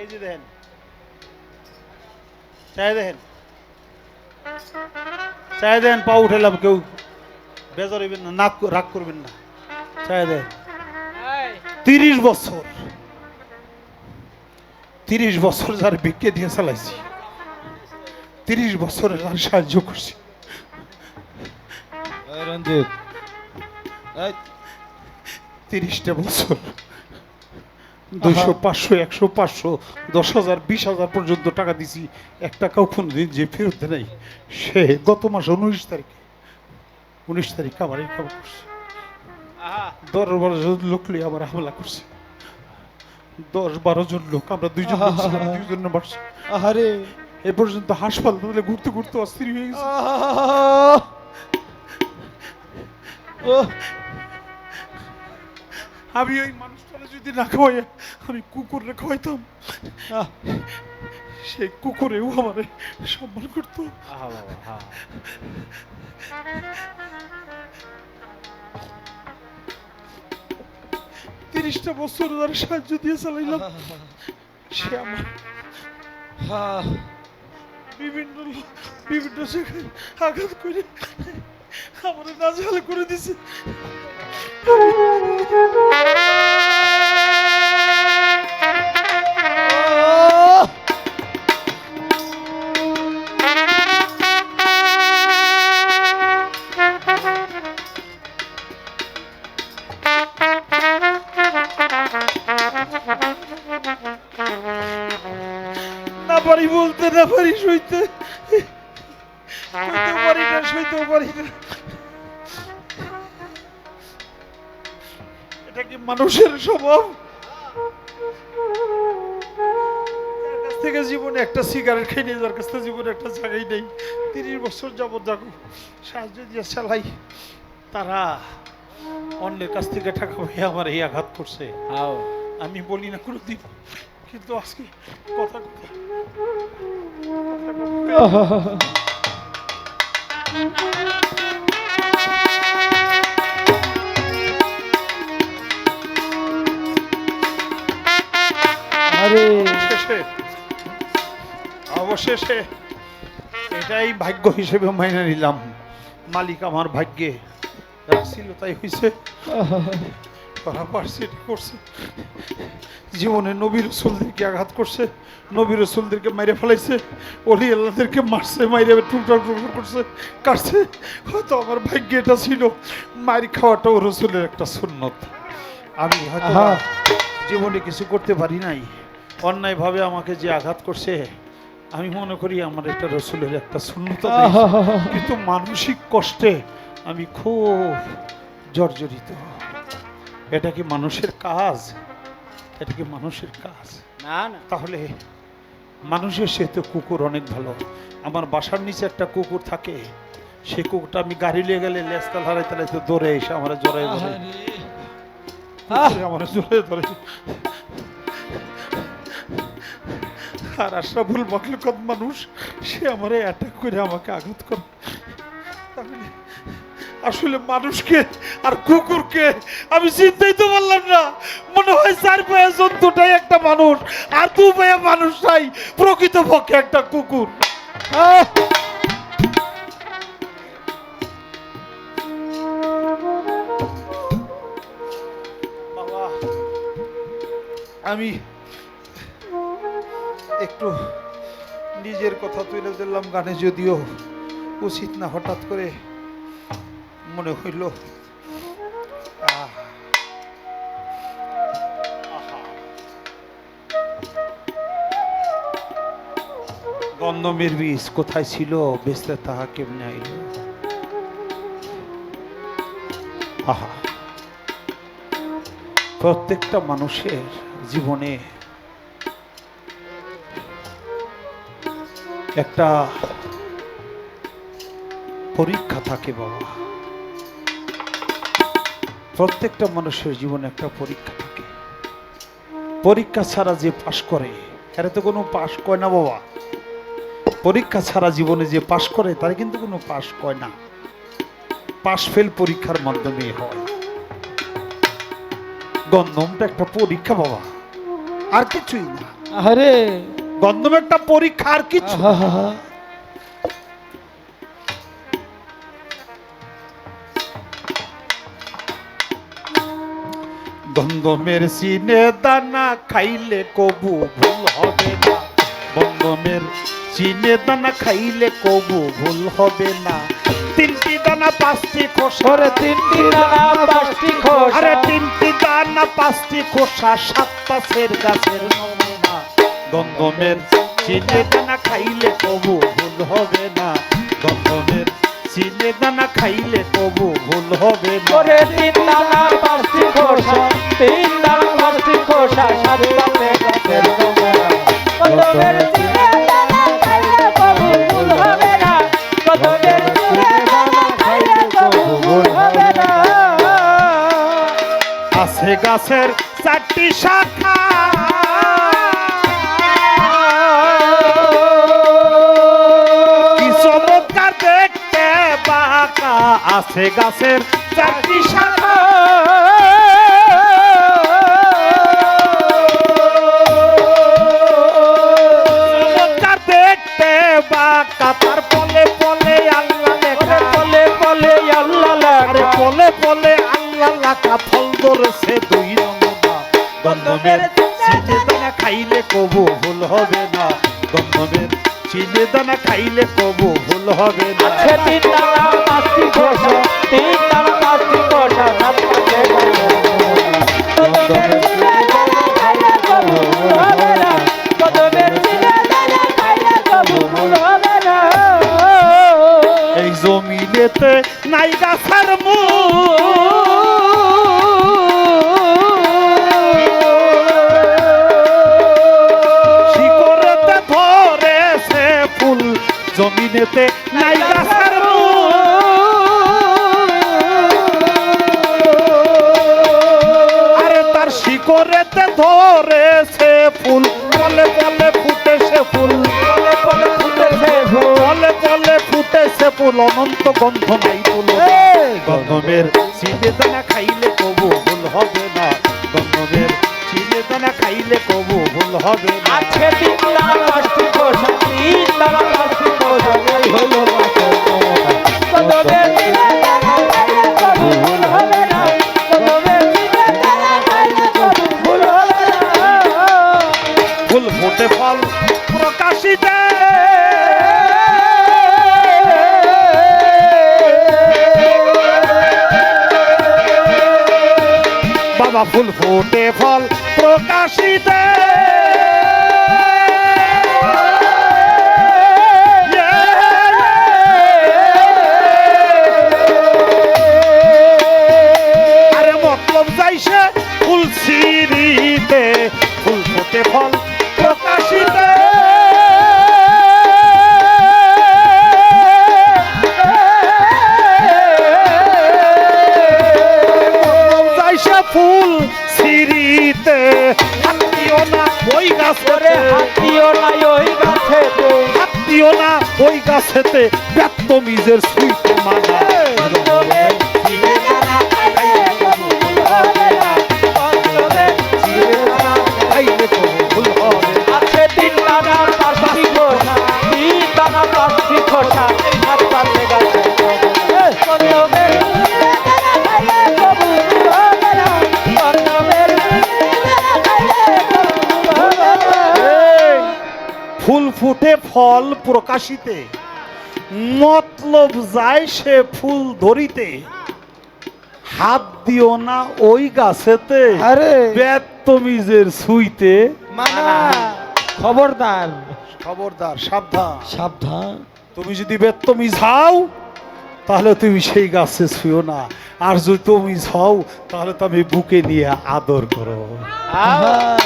এই যে দেখেন। চাই দেখেন। চাই দেখেন পা উঠেলাম কেউ বেজার হইবেন না নাক রাগ করবেন না। চাই দেখেন। তিরিশ বছর। তিরিশ বছর যার বিকে দিয়ে চালাইছি। তিরিশ বছরে যার সাহায্য করছি। রঞ্জিত। তিরিশটা বছর। দুইশো পাঁচশো একশো পাঁচশো দশ হাজার বিশ হাজার পর্যন্ত টাকা দিছি। এক টাকাও কোনোদিন যে ফেরত নাই সে গত মাস উনিশ তারিখে উনিশ তারিখ আমার এই কাম করছে। দশ বারো জন লোক নিয়ে আমার হামলা করছে। দশ বারো জন লোক আমরা দুইজন দুইজনে মারছে আহারে। এ পর্যন্ত হাসপাতালে ঘুরতে ঘুরতে অস্থির হয়ে গেছে! আমি ওই মানুষটারে যদি না খাওয়াই আমি কুকুরে খাওয়াইতাম! সেই কুকুরেও আমারে সম্মান করতো। তিরিশটা বছর ধরে সাহায্য দিয়ে চালাইলাম। সে আমার বিভিন্ন বিভিন্ন জায়গায় আঘাত করে আমার নাজেহাল করে দিছে। না পারি বলতে না পারি সইতে। সইতেও পারি না সইতেও পারি না। এটা কি মানুষের স্বভাব? থেকে জীবনে একটা সিগারেট খাই নেই যার কাছ থেকে জীবনে একটা জায়গাই নেই তিরিশ বছর যাবৎ যাগো সাহায্য দিয়ে চালাই। তারা অন্যের কাছ থেকে টাকা পেয়ে আমার এই আঘাত করছে। আমি বলি না কোনো দিন কিন্তু আজকে কথা কথা অবশেষে এটাই ভাগ্য হিসেবে মাইনে নিলাম। মালিক আমার ভাগ্যে রাখছিল তাই হয়েছে পারছে এটা করছে। জীবনে নবী রসুলদেরকে আঘাত করছে নবী রসুলদেরকে মেরে ফেলাইছে অলি আল্লাহদেরকে মারছে মাইরে টুকরা করছে কাটছে। হয়তো আমার ভাগ্যে এটা ছিল। খাওয়াটাও রসুলের একটা সুন্নত। আমি হয়তো জীবনে কিছু করতে পারি নাই। অন্যায়ভাবে আমাকে যে আঘাত করছে আমি মনে করি আমার একটা রসুলের একটা শূন্যতা কিন্তু মানসিক কষ্টে আমি খুব জর্জরিত। এটা কি মানুষের কাজ? এটা কি মানুষের কাজ? না না। তাহলে মানুষের সে তো কুকুর অনেক ভালো। আমার বাসার নিচে একটা কুকুর থাকে। সে কুকুরটা আমি গাড়ি নিয়ে গেলে লেজকাল হারাই তাহলে তো দৌড়ে এসে আমার জোরে ধরে। আমার জোরে ধরে। আর আশরাফুল মখলুকত মানুষ সে আমারে অ্যাটাক করে আমাকে আঘাত করে। তাহলে আসলে মানুষকে আর কুকুরকে আমি চিনতেই তো পারলাম না। মনে হয় চার পায়ে জন্তুটাই একটা মানুষ, আর দু পায়ে মানুষটাই প্রকৃতপক্ষে একটা কুকুর। আমি একটু নিজের কথা তুলে ধরলাম গানে, যদিও উচিত না হঠাৎ করে মনে হইল। গন্ধমের বীজ কোথায় ছিল বেসতে তাহা কেমনে আইল? আহা। প্রত্যেকটা মানুষের জীবনে একটা পরীক্ষা থাকে বাবা। প্রত্যেকটা মানুষের জীবনে একটা পরীক্ষা থাকে। পরীক্ষা ছাড়া যে পাশ করে এরা তো কোনো পাশ কয় না বাবা। পরীক্ষা ছাড়া জীবনে যে পাশ করে তারা কিন্তু কোনো পাশ কয় না। পাশ ফেল পরীক্ষার মাধ্যমে হয়। গন্ধমটা একটা পরীক্ষা বাবা আর কিছুই না। আরে গন্ধমেরটা পরীক্ষা আর কিছু আহা সিনে দানা খাইলে কবু ভুল হবে না। দমদমের সিনে দানা খাইলে কবু ভুল হবে না। তিনটি দানা, পাঁচটি খোসা ওরে তিনটি দানা, পাঁচটি খোসা। আরে তিনটি দানা, পাঁচটি খোসা সাত পাশের গাছের নমুনা। দমদমের সিনে দানা খাইলে কবু ভুল হবে না। দমদমের সিনে দানা খাইলে কবু ভুল হবে না। ওরে তিন দানা পাঁচটি খোসা তিন দানা পাঁচটি খোসা সাত পাতে গাছের কদমের চিনে দানা খাইলে কবু ভুল হবে না। কদমের চিনে দানা খাইলে কবু ভুল হবে না। আছে গাছের চারটি শাখা। আছে গাছের চারটি শাখা চিনে দানা খাইলে কবু ভুল হবে না। তিন দানা পাঁচটি খোসা তিন ভুল হবে না। এই জমিনেতে নাই গাছার শিকড়েতে জমিনেতে নাই গাছার আরে তার শিকড়েতে ধরেছে ফুল পলে পলে ফুটেছে ফুল। পলে পলে ফুটেছে ফুল। পলে পলে ফুটেছে ফুল অনন্ত গন্ধ নাই ফুল! গন্ধমের চিনে দানা খাইলে কবু ভুল হবে। ফুল ফুটে ফল প্রকাশিতে। বাবা ফুল ফুটে ফল প্রকাশিতে। ওই গাছেতে ব্যক্ত মিজের সুইট মানা ফুটে ফল প্রকাশিতে। মতলব যায় সে ফুল ধরিতে। হাত দিও না ওই গাছেতে। আরে। বেতমিজের সুইতে। মানা খবরদার। খবরদার সাবধান। সাবধান। তুমি যদি বেতমিজ হও তাহলে তুমি সেই গাছে ছুঁয়ো না। আর যদি তুমি হও তাহলে তুমি বুকে নিয়ে আদর করো। আহা।